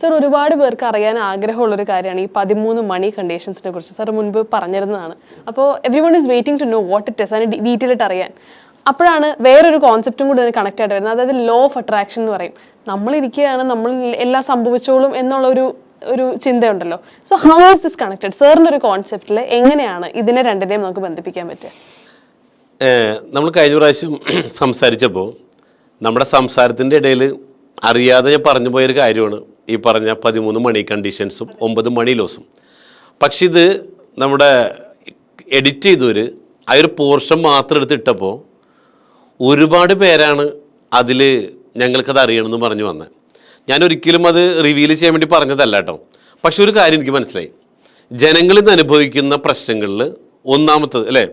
Sir ഒരുപാട് പേർക്ക് അറിയാൻ ആഗ്രഹമുള്ളൊരു കാര്യമാണ് ഈ പതിമൂന്ന് മണി കണ്ടീഷൻസിനെ കുറിച്ച്. സാർ മുൻപ് പറഞ്ഞിരുന്നതാണ്. അപ്പോൾ every one is waiting to know what it is അതിന് ഡീറ്റെയിൽ ആയിട്ട് അറിയാൻ. അപ്പോഴാണ് വേറൊരു കോൺസെപ്റ്റും കൂടി അതിന് കണക്ട് ആയിട്ട് വരുന്നത്. അതായത് ലോ ഓഫ് അട്രാക്ഷൻ എന്ന് പറയും. നമ്മളിരിക്കുകയാണ് നമ്മൾ എല്ലാം സംഭവിച്ചോളും എന്നുള്ള ഒരു ഒരു ചിന്തയുണ്ടല്ലോ. So how is this connected സാറിന്റെ ഒരു കോൺസെപ്റ്റിൽ എങ്ങനെയാണ് ഇതിനെ രണ്ടിനെയും നമുക്ക് ബന്ധിപ്പിക്കാൻ പറ്റുക? നമ്മൾ കഴിഞ്ഞ പ്രാവശ്യം സംസാരിച്ചപ്പോൾ നമ്മുടെ സംസാരത്തിന്റെ ഇടയിൽ അറിയാതെ ഞാൻ പറഞ്ഞു പോയൊരു കാര്യമാണ്. ഈ പറഞ്ഞ പതിമൂന്ന് മണി കണ്ടീഷൻസും ഒമ്പത് മണി ലോസും പക്ഷെ ഇത് നമ്മുടെ എഡിറ്റ് ചെയ്തവർ ആ ഒരു പോർഷൻ മാത്രം എടുത്തിട്ടപ്പോൾ ഒരുപാട് പേരാണ് അതിൽ ഞങ്ങൾക്കത് അറിയണമെന്ന് പറഞ്ഞു വന്നത് ഞാൻ ഒരിക്കലും അത് റിവീൽ ചെയ്യാൻ വേണ്ടി പറഞ്ഞതല്ല കേട്ടോ പക്ഷെ ഒരു കാര്യം എനിക്ക് മനസ്സിലായി. ജനങ്ങളിൽ അനുഭവിക്കുന്ന പ്രശ്നങ്ങളിൽ ഒന്നാമത്തത് അല്ലേ?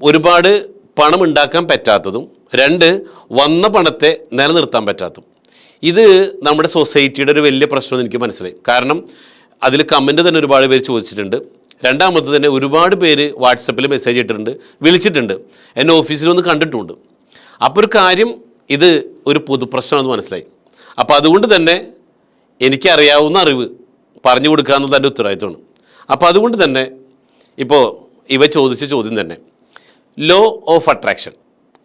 ഒരുപാട് പണം ഉണ്ടാക്കാൻ പറ്റാത്തതും രണ്ട് വന്ന പണത്തെ നിലനിർത്താൻ പറ്റാത്തതും. ഇത് നമ്മുടെ സൊസൈറ്റിയുടെ ഒരു വലിയ പ്രശ്നമെന്ന് എനിക്ക് മനസ്സിലായി. കാരണം അതിൽ കമന്റ് തന്നെ ഒരുപാട് പേര് ചോദിച്ചിട്ടുണ്ട്. രണ്ടാമത് തന്നെ ഒരുപാട് പേര് വാട്സപ്പിൽ മെസ്സേജ് ഇട്ടിട്ടുണ്ട് വിളിച്ചിട്ടുണ്ട്. എന്നെ ഓഫീസിൽ വന്ന് കണ്ടിട്ടുമുണ്ട് അപ്പോൾ ഒരു കാര്യം ഇത് ഒരു പൊതു പൊതുപ്രശ്നമാണെന്ന് മനസ്സിലായി. അപ്പോൾ അതുകൊണ്ട് തന്നെ എനിക്കറിയാവുന്ന അറിവ് പറഞ്ഞു കൊടുക്കുക എന്നത് എന്റെ ഉത്തരവാദിത്വമാണ്. അപ്പോൾ അതുകൊണ്ട് തന്നെ ഇപ്പോൾ ഇവ ചോദിച്ച ചോദ്യം തന്നെ. ലോ ഓഫ് അട്രാക്ഷൻ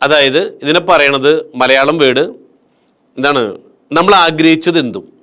അതായത് ഇതിനെ പറയണത് മലയാളം വേർഡ് എന്താണ്? നമ്മൾ ആഗ്രഹിച്ചത് എന്തും.